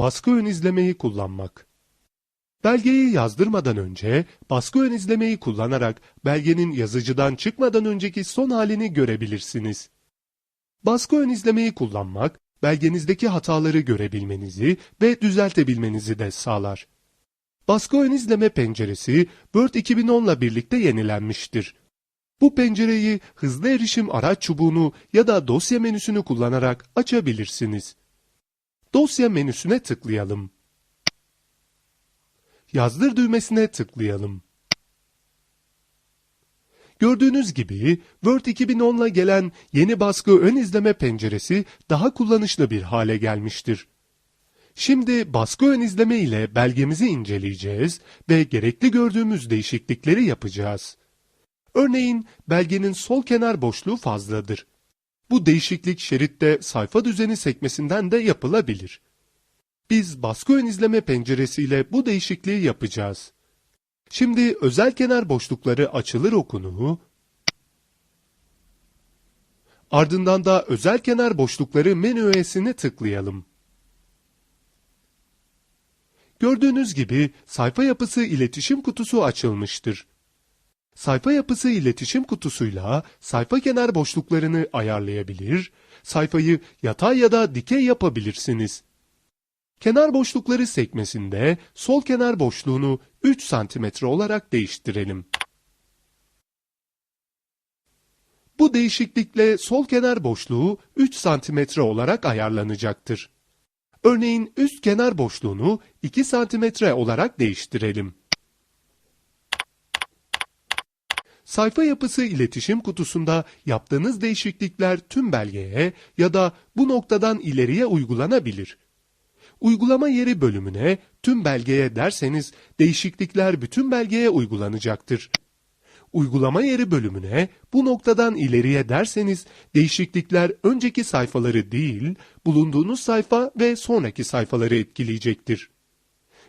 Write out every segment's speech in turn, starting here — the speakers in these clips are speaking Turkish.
baskı ön izlemeyi kullanmak. Belgeyi yazdırmadan önce baskı ön izlemeyi kullanarak belgenin yazıcıdan çıkmadan önceki son halini görebilirsiniz. Baskı ön izlemeyi kullanmak, belgenizdeki hataları görebilmenizi ve düzeltebilmenizi de sağlar. Baskı ön izleme penceresi Word 2010 ile birlikte yenilenmiştir. Bu pencereyi hızlı erişim araç çubuğunu ya da dosya menüsünü kullanarak açabilirsiniz. Dosya menüsüne tıklayalım. Yazdır düğmesine tıklayalım. Gördüğünüz gibi Word 2010 ile gelen yeni baskı ön izleme penceresi daha kullanışlı bir hale gelmiştir. Şimdi baskı ön izleme ile belgemizi inceleyeceğiz ve gerekli gördüğümüz değişiklikleri yapacağız. Örneğin belgenin sol kenar boşluğu fazladır. Bu değişiklik şeritte sayfa düzeni sekmesinden de yapılabilir. Biz baskı ön izleme penceresiyle bu değişikliği yapacağız. Şimdi özel kenar boşlukları açılır okunu, ardından da özel kenar boşlukları menü öğesine tıklayalım. Gördüğünüz gibi sayfa yapısı iletişim kutusu açılmıştır. Sayfa yapısı iletişim kutusuyla sayfa kenar boşluklarını ayarlayabilir, sayfayı yatay ya da dikey yapabilirsiniz. Kenar boşlukları sekmesinde sol kenar boşluğunu 3 cm olarak değiştirelim. Bu değişiklikle sol kenar boşluğu 3 cm olarak ayarlanacaktır. Örneğin üst kenar boşluğunu 2 cm olarak değiştirelim. Sayfa yapısı iletişim kutusunda yaptığınız değişiklikler tüm belgeye ya da bu noktadan ileriye uygulanabilir. Uygulama yeri bölümüne tüm belgeye derseniz değişiklikler bütün belgeye uygulanacaktır. Uygulama yeri bölümüne bu noktadan ileriye derseniz değişiklikler önceki sayfaları değil, bulunduğunuz sayfa ve sonraki sayfaları etkileyecektir.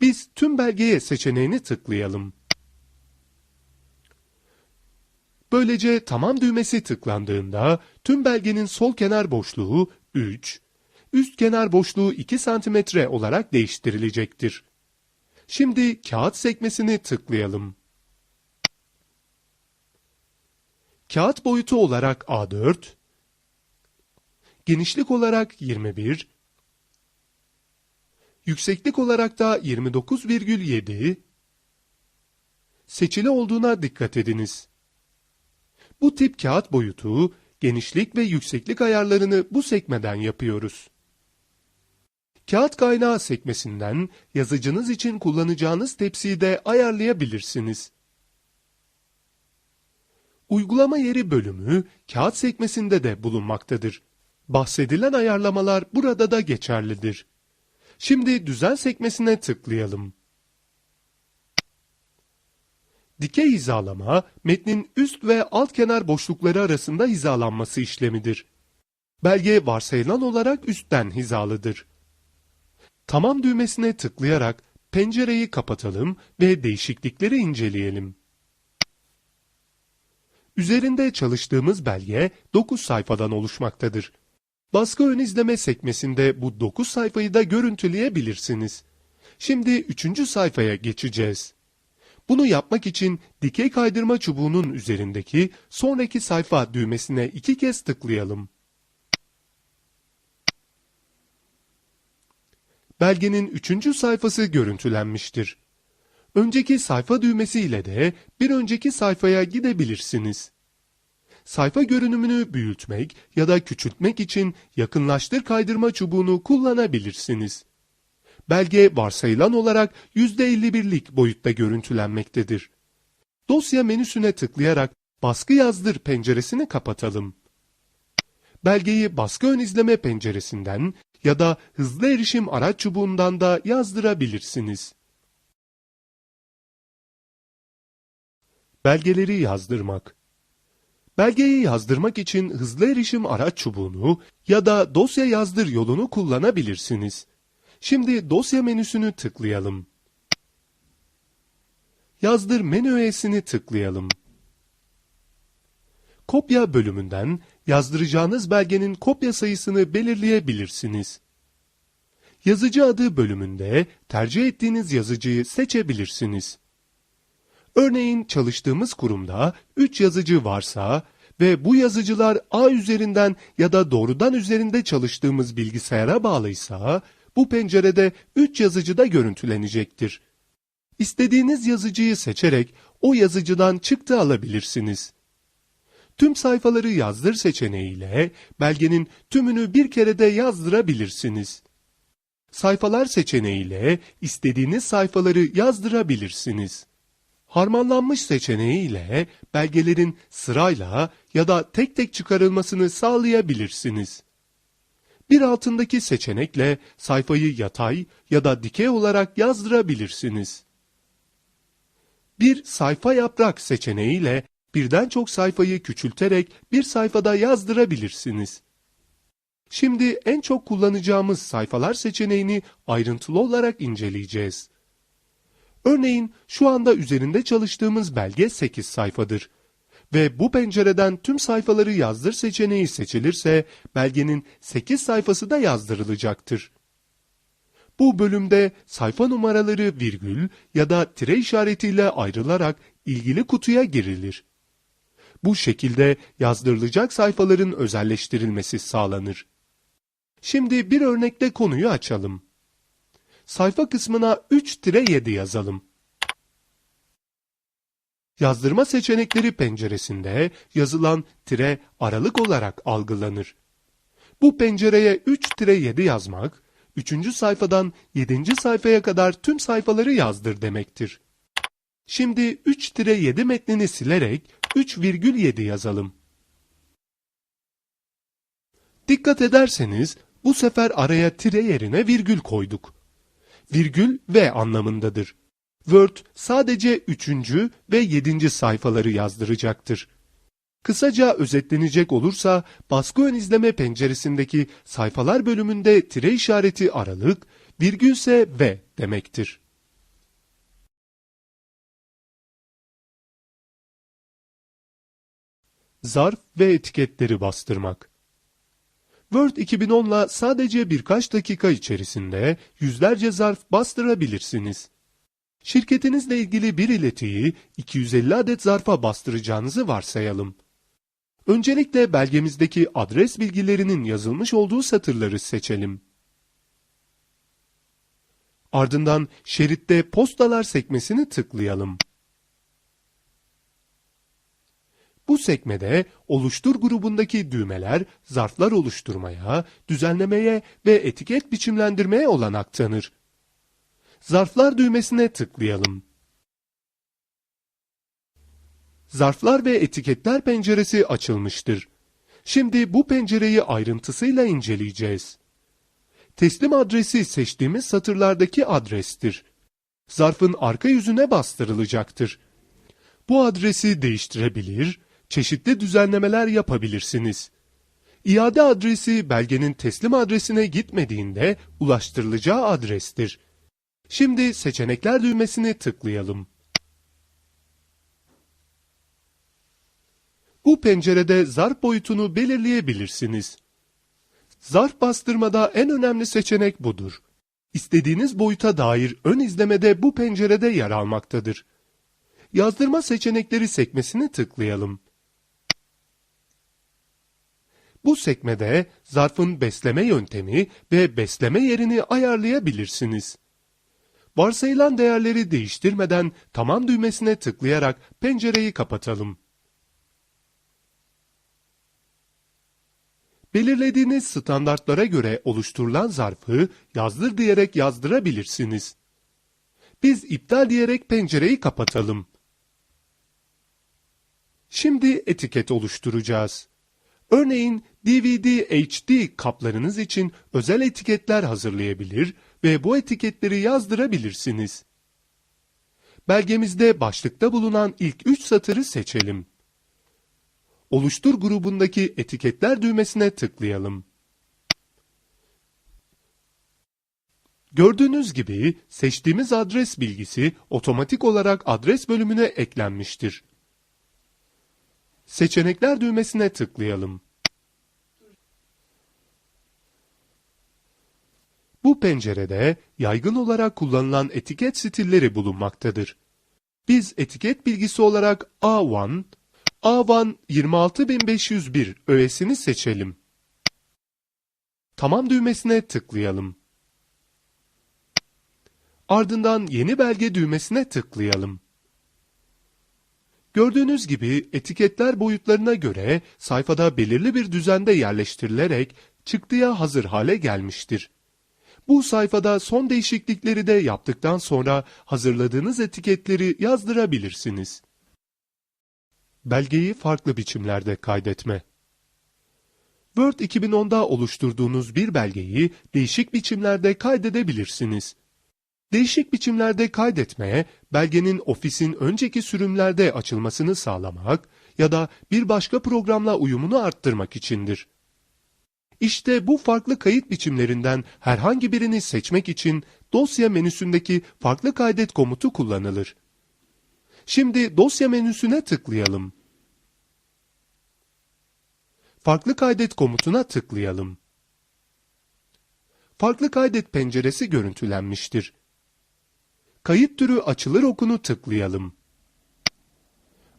Biz tüm belgeye seçeneğini tıklayalım. Böylece tamam düğmesi tıklandığında tüm belgenin sol kenar boşluğu 3, üst kenar boşluğu 2 cm olarak değiştirilecektir. Şimdi kağıt sekmesini tıklayalım. Kağıt boyutu olarak A4, genişlik olarak 21, yükseklik olarak da 29,7, seçili olduğuna dikkat ediniz. Bu tip kağıt boyutu, genişlik ve yükseklik ayarlarını bu sekmeden yapıyoruz. Kağıt kaynağı sekmesinden yazıcınız için kullanacağınız tepsiyi de ayarlayabilirsiniz. Uygulama yeri bölümü kağıt sekmesinde de bulunmaktadır. Bahsedilen ayarlamalar burada da geçerlidir. Şimdi düzen sekmesine tıklayalım. Dikey hizalama, metnin üst ve alt kenar boşlukları arasında hizalanması işlemidir. Belge varsayılan olarak üstten hizalıdır. Tamam düğmesine tıklayarak pencereyi kapatalım ve değişiklikleri inceleyelim. Üzerinde çalıştığımız belge 9 sayfadan oluşmaktadır. Baskı ön izleme sekmesinde bu 9 sayfayı da görüntüleyebilirsiniz. Şimdi 3. sayfaya geçeceğiz. Bunu yapmak için dikey kaydırma çubuğunun üzerindeki sonraki sayfa düğmesine iki kez tıklayalım. Belgenin üçüncü sayfası görüntülenmiştir. Önceki sayfa düğmesi ile de bir önceki sayfaya gidebilirsiniz. Sayfa görünümünü büyütmek ya da küçültmek için yakınlaştır kaydırma çubuğunu kullanabilirsiniz. Belge varsayılan olarak %51'lik boyutta görüntülenmektedir. Dosya menüsüne tıklayarak baskı yazdır penceresini kapatalım. Belgeyi baskı ön izleme penceresinden ya da hızlı erişim araç çubuğundan da yazdırabilirsiniz. Belgeleri yazdırmak Belgeyi yazdırmak için hızlı erişim araç çubuğunu ya da dosya yazdır yolunu kullanabilirsiniz. Şimdi dosya menüsünü tıklayalım. Yazdır menü öğesini tıklayalım. Kopya bölümünden yazdıracağınız belgenin kopya sayısını belirleyebilirsiniz. Yazıcı adı bölümünde tercih ettiğiniz yazıcıyı seçebilirsiniz. Örneğin çalıştığımız kurumda 3 yazıcı varsa ve bu yazıcılar A üzerinden ya da doğrudan üzerinde çalıştığımız bilgisayara bağlıysa bu pencerede 3 yazıcı da görüntülenecektir. İstediğiniz yazıcıyı seçerek o yazıcıdan çıktı alabilirsiniz. Tüm sayfaları yazdır seçeneğiyle belgenin tümünü bir kerede yazdırabilirsiniz. Sayfalar seçeneğiyle istediğiniz sayfaları yazdırabilirsiniz. Harmanlanmış seçeneğiyle belgelerin sırayla ya da tek tek çıkarılmasını sağlayabilirsiniz. Bir altındaki seçenekle sayfayı yatay ya da dikey olarak yazdırabilirsiniz. Bir sayfa yaprak seçeneğiyle birden çok sayfayı küçülterek bir sayfada yazdırabilirsiniz. Şimdi en çok kullanacağımız sayfalar seçeneğini ayrıntılı olarak inceleyeceğiz. Örneğin şu anda üzerinde çalıştığımız belge 8 sayfadır. Ve bu pencereden tüm sayfaları yazdır seçeneği seçilirse belgenin 8 sayfası da yazdırılacaktır. Bu bölümde sayfa numaraları virgül ya da tire işaretiyle ayrılarak ilgili kutuya girilir. Bu şekilde yazdırılacak sayfaların özelleştirilmesi sağlanır. Şimdi bir örnekle konuyu açalım. Sayfa kısmına 3-7 yazalım. Yazdırma seçenekleri penceresinde yazılan tire aralık olarak algılanır. Bu pencereye 3-7 yazmak, 3. sayfadan 7. sayfaya kadar tüm sayfaları yazdır demektir. Şimdi 3-7 metnini silerek 3,7 yazalım. Dikkat ederseniz bu sefer araya tire yerine virgül koyduk. Virgül ve anlamındadır. Word sadece 3. ve 7. sayfaları yazdıracaktır. Kısaca özetlenecek olursa baskı ön izleme penceresindeki sayfalar bölümünde tire işareti aralık, virgülse ve demektir. Zarf ve etiketleri bastırmak Word 2010'la sadece birkaç dakika içerisinde yüzlerce zarf bastırabilirsiniz. Şirketinizle ilgili bir iletiyi 250 adet zarfa bastıracağınızı varsayalım. Öncelikle belgemizdeki adres bilgilerinin yazılmış olduğu satırları seçelim. Ardından şeritte postalar sekmesini tıklayalım. Bu sekmede oluştur grubundaki düğmeler zarflar oluşturmaya, düzenlemeye ve etiket biçimlendirmeye olanak tanır. Zarflar düğmesine tıklayalım. Zarflar ve etiketler penceresi açılmıştır. Şimdi bu pencereyi ayrıntısıyla inceleyeceğiz. Teslim adresi seçtiğimiz satırlardaki adrestir. Zarfın arka yüzüne bastırılacaktır. Bu adresi değiştirebilir, çeşitli düzenlemeler yapabilirsiniz. İade adresi belgenin teslim adresine gitmediğinde ulaştırılacağı adrestir. Şimdi seçenekler düğmesini tıklayalım. Bu pencerede zarf boyutunu belirleyebilirsiniz. Zarf bastırmada en önemli seçenek budur. İstediğiniz boyuta dair ön izlemede bu pencerede yer almaktadır. Yazdırma seçenekleri sekmesini tıklayalım. Bu sekmede zarfın besleme yöntemi ve besleme yerini ayarlayabilirsiniz. Varsayılan değerleri değiştirmeden tamam düğmesine tıklayarak pencereyi kapatalım. Belirlediğiniz standartlara göre oluşturulan zarfı yazdır diyerek yazdırabilirsiniz. Biz iptal diyerek pencereyi kapatalım. Şimdi etiket oluşturacağız. Örneğin DVD HD kaplarınız için özel etiketler hazırlayabilir ve bu etiketleri yazdırabilirsiniz. Belgemizde başlıkta bulunan ilk üç satırı seçelim. Oluştur grubundaki etiketler düğmesine tıklayalım. Gördüğünüz gibi seçtiğimiz adres bilgisi otomatik olarak adres bölümüne eklenmiştir. Seçenekler düğmesine tıklayalım. Bu pencerede yaygın olarak kullanılan etiket stilleri bulunmaktadır. Biz etiket bilgisi olarak A1, A1 26501 öğesini seçelim. Tamam düğmesine tıklayalım. Ardından yeni belge düğmesine tıklayalım. Gördüğünüz gibi etiketler boyutlarına göre sayfada belirli bir düzende yerleştirilerek çıktıya hazır hale gelmiştir. Bu sayfada son değişiklikleri de yaptıktan sonra hazırladığınız etiketleri yazdırabilirsiniz. Belgeyi farklı biçimlerde kaydetme. Word 2010'da oluşturduğunuz bir belgeyi değişik biçimlerde kaydedebilirsiniz. Değişik biçimlerde kaydetmeye, belgenin ofisin önceki sürümlerde açılmasını sağlamak ya da bir başka programla uyumunu arttırmak içindir. İşte bu farklı kayıt biçimlerinden herhangi birini seçmek için dosya menüsündeki farklı kaydet komutu kullanılır. Şimdi dosya menüsüne tıklayalım. Farklı kaydet komutuna tıklayalım. Farklı kaydet penceresi görüntülenmiştir. Kayıt türü açılır okunu tıklayalım.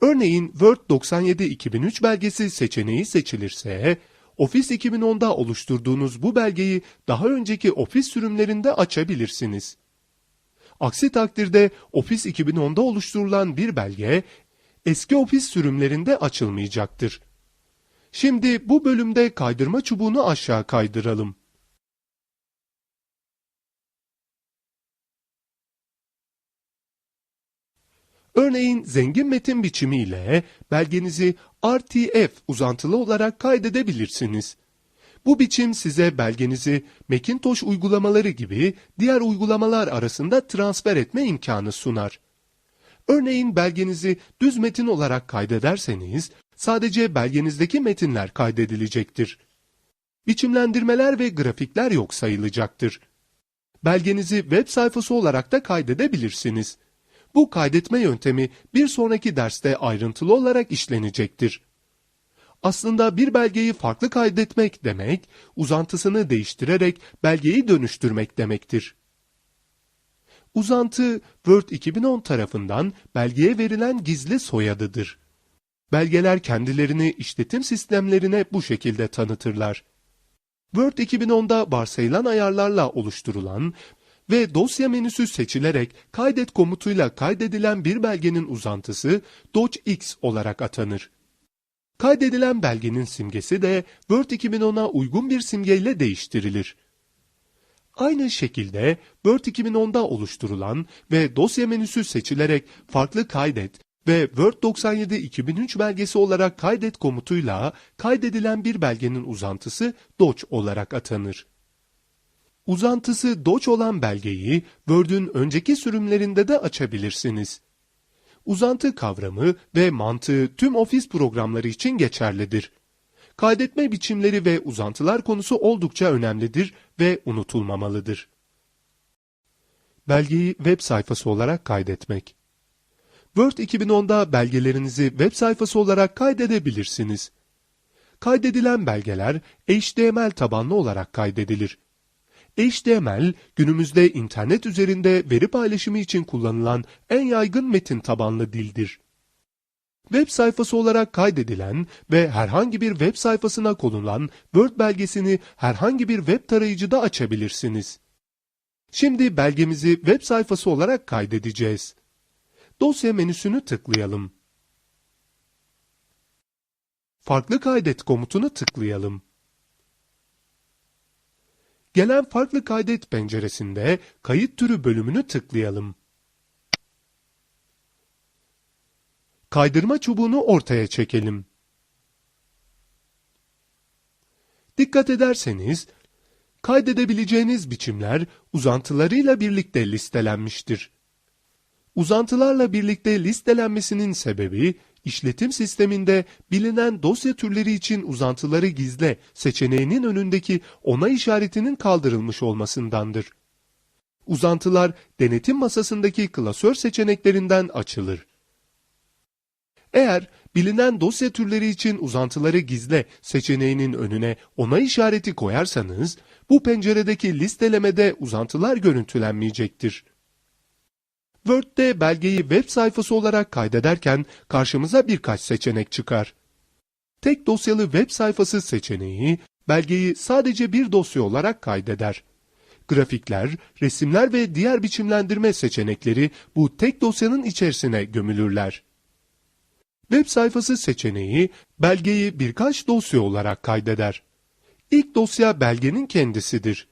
Örneğin Word 97-2003 belgesi seçeneği seçilirse, Office 2010'da oluşturduğunuz bu belgeyi daha önceki Office sürümlerinde açabilirsiniz. Aksi takdirde Office 2010'da oluşturulan bir belge, eski Office sürümlerinde açılmayacaktır. Şimdi bu bölümde kaydırma çubuğunu aşağı kaydıralım. Örneğin zengin metin biçimiyle belgenizi RTF uzantılı olarak kaydedebilirsiniz. Bu biçim size belgenizi Macintosh uygulamaları gibi diğer uygulamalar arasında transfer etme imkanı sunar. Örneğin belgenizi düz metin olarak kaydederseniz sadece belgenizdeki metinler kaydedilecektir. Biçimlendirmeler ve grafikler yok sayılacaktır. Belgenizi web sayfası olarak da kaydedebilirsiniz. Bu kaydetme yöntemi bir sonraki derste ayrıntılı olarak işlenecektir. Aslında bir belgeyi farklı kaydetmek demek, uzantısını değiştirerek belgeyi dönüştürmek demektir. Uzantı, Word 2010 tarafından belgeye verilen gizli soyadıdır. Belgeler kendilerini işletim sistemlerine bu şekilde tanıtırlar. Word 2010'da varsayılan ayarlarla oluşturulan ve dosya menüsü seçilerek kaydet komutuyla kaydedilen bir belgenin uzantısı docx olarak atanır. Kaydedilen belgenin simgesi de Word 2010'a uygun bir simgeyle değiştirilir. Aynı şekilde Word 2010'da oluşturulan ve dosya menüsü seçilerek farklı kaydet ve Word 97-2003 belgesi olarak kaydet komutuyla kaydedilen bir belgenin uzantısı doc olarak atanır. Uzantısı doc olan belgeyi Word'ün önceki sürümlerinde de açabilirsiniz. Uzantı kavramı ve mantığı tüm Office programları için geçerlidir. Kaydetme biçimleri ve uzantılar konusu oldukça önemlidir ve unutulmamalıdır. Belgeyi web sayfası olarak kaydetmek Word 2010'da belgelerinizi web sayfası olarak kaydedebilirsiniz. Kaydedilen belgeler HTML tabanlı olarak kaydedilir. HTML, günümüzde internet üzerinde veri paylaşımı için kullanılan en yaygın metin tabanlı dildir. Web sayfası olarak kaydedilen ve herhangi bir web sayfasına konulan Word belgesini herhangi bir web tarayıcıda açabilirsiniz. Şimdi belgemizi web sayfası olarak kaydedeceğiz. Dosya menüsünü tıklayalım. Farklı kaydet komutunu tıklayalım. Gelen farklı kaydet penceresinde kayıt türü bölümünü tıklayalım. Kaydırma çubuğunu ortaya çekelim. Dikkat ederseniz, kaydedebileceğiniz biçimler uzantılarıyla birlikte listelenmiştir. Uzantılarla birlikte listelenmesinin sebebi, işletim sisteminde bilinen dosya türleri için uzantıları gizle seçeneğinin önündeki onay işaretinin kaldırılmış olmasındandır. Uzantılar denetim masasındaki klasör seçeneklerinden açılır. Eğer bilinen dosya türleri için uzantıları gizle seçeneğinin önüne onay işareti koyarsanız bu penceredeki listelemede uzantılar görüntülenmeyecektir. Word'de belgeyi web sayfası olarak kaydederken karşımıza birkaç seçenek çıkar. Tek dosyalı web sayfası seçeneği belgeyi sadece bir dosya olarak kaydeder. Grafikler, resimler ve diğer biçimlendirme seçenekleri bu tek dosyanın içerisine gömülürler. Web sayfası seçeneği belgeyi birkaç dosya olarak kaydeder. İlk dosya belgenin kendisidir.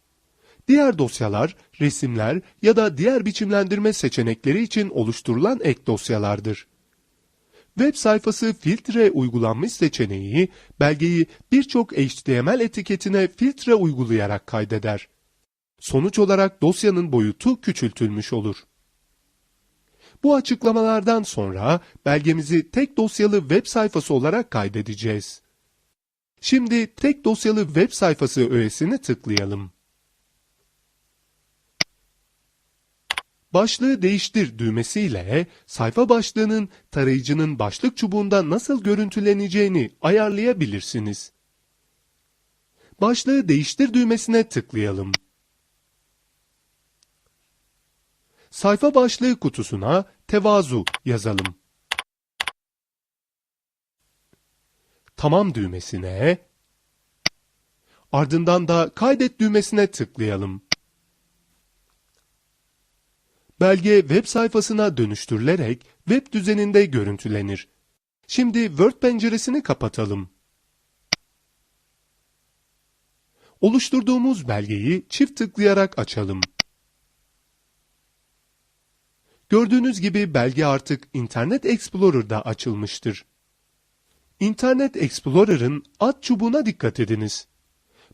Diğer dosyalar, resimler ya da diğer biçimlendirme seçenekleri için oluşturulan ek dosyalardır. Web sayfası filtre uygulanmış seçeneği belgeyi birçok HTML etiketine filtre uygulayarak kaydeder. Sonuç olarak dosyanın boyutu küçültülmüş olur. Bu açıklamalardan sonra belgemizi tek dosyalı web sayfası olarak kaydedeceğiz. Şimdi tek dosyalı web sayfası öğesini tıklayalım. Başlığı değiştir düğmesiyle sayfa başlığının tarayıcının başlık çubuğunda nasıl görüntüleneceğini ayarlayabilirsiniz. Başlığı değiştir düğmesine tıklayalım. Sayfa başlığı kutusuna tevazu yazalım. Tamam düğmesine, ardından da kaydet düğmesine tıklayalım. Belge web sayfasına dönüştürülerek web düzeninde görüntülenir. Şimdi Word penceresini kapatalım. Oluşturduğumuz belgeyi çift tıklayarak açalım. Gördüğünüz gibi belge artık Internet Explorer'da açılmıştır. Internet Explorer'ın alt çubuğuna dikkat ediniz.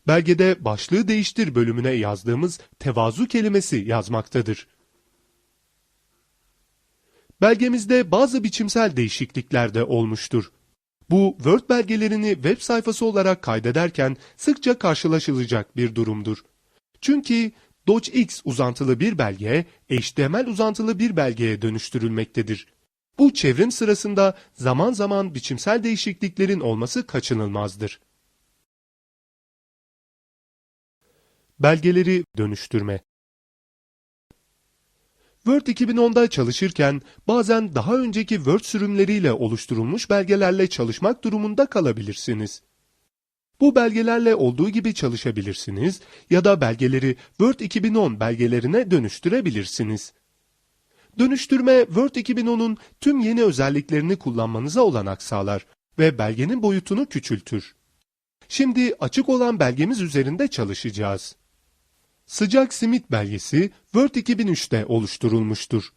Belgede başlığı değiştir bölümüne yazdığımız tevazu kelimesi yazmaktadır. Belgemizde bazı biçimsel değişiklikler de olmuştur. Bu Word belgelerini web sayfası olarak kaydederken sıkça karşılaşılacak bir durumdur. Çünkü docx uzantılı bir belge, HTML uzantılı bir belgeye dönüştürülmektedir. Bu çevrim sırasında zaman zaman biçimsel değişikliklerin olması kaçınılmazdır. Belgeleri dönüştürme Word 2010'da çalışırken bazen daha önceki Word sürümleriyle oluşturulmuş belgelerle çalışmak durumunda kalabilirsiniz. Bu belgelerle olduğu gibi çalışabilirsiniz ya da belgeleri Word 2010 belgelerine dönüştürebilirsiniz. Dönüştürme Word 2010'un tüm yeni özelliklerini kullanmanıza olanak sağlar ve belgenin boyutunu küçültür. Şimdi açık olan belgemiz üzerinde çalışacağız. Sıcak simit belgesi Word 2003'te oluşturulmuştur.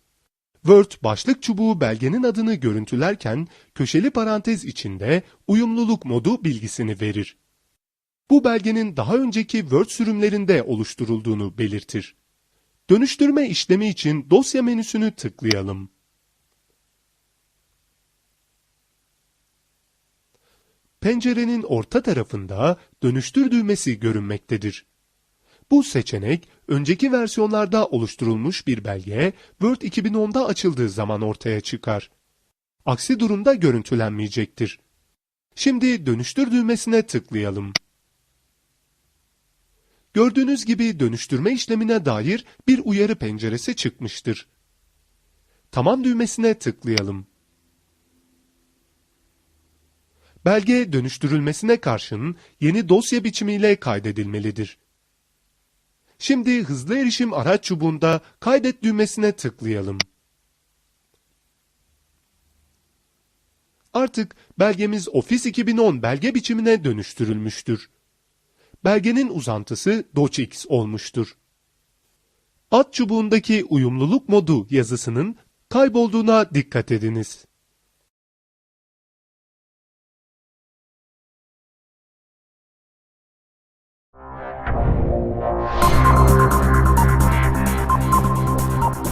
Word başlık çubuğu belgenin adını görüntülerken köşeli parantez içinde uyumluluk modu bilgisini verir. Bu belgenin daha önceki Word sürümlerinde oluşturulduğunu belirtir. Dönüştürme işlemi için dosya menüsünü tıklayalım. Pencerenin orta tarafında dönüştür düğmesi görünmektedir. Bu seçenek önceki versiyonlarda oluşturulmuş bir belge Word 2010'da açıldığı zaman ortaya çıkar. Aksi durumda görüntülenmeyecektir. Şimdi dönüştür düğmesine tıklayalım. Gördüğünüz gibi dönüştürme işlemine dair bir uyarı penceresi çıkmıştır. Tamam düğmesine tıklayalım. Belge dönüştürülmesine karşın yeni dosya biçimiyle kaydedilmelidir. Şimdi hızlı erişim araç çubuğunda kaydet düğmesine tıklayalım. Artık belgemiz Office 2010 belge biçimine dönüştürülmüştür. Belgenin uzantısı docx olmuştur. Alt çubuğundaki uyumluluk modu yazısının kaybolduğuna dikkat ediniz.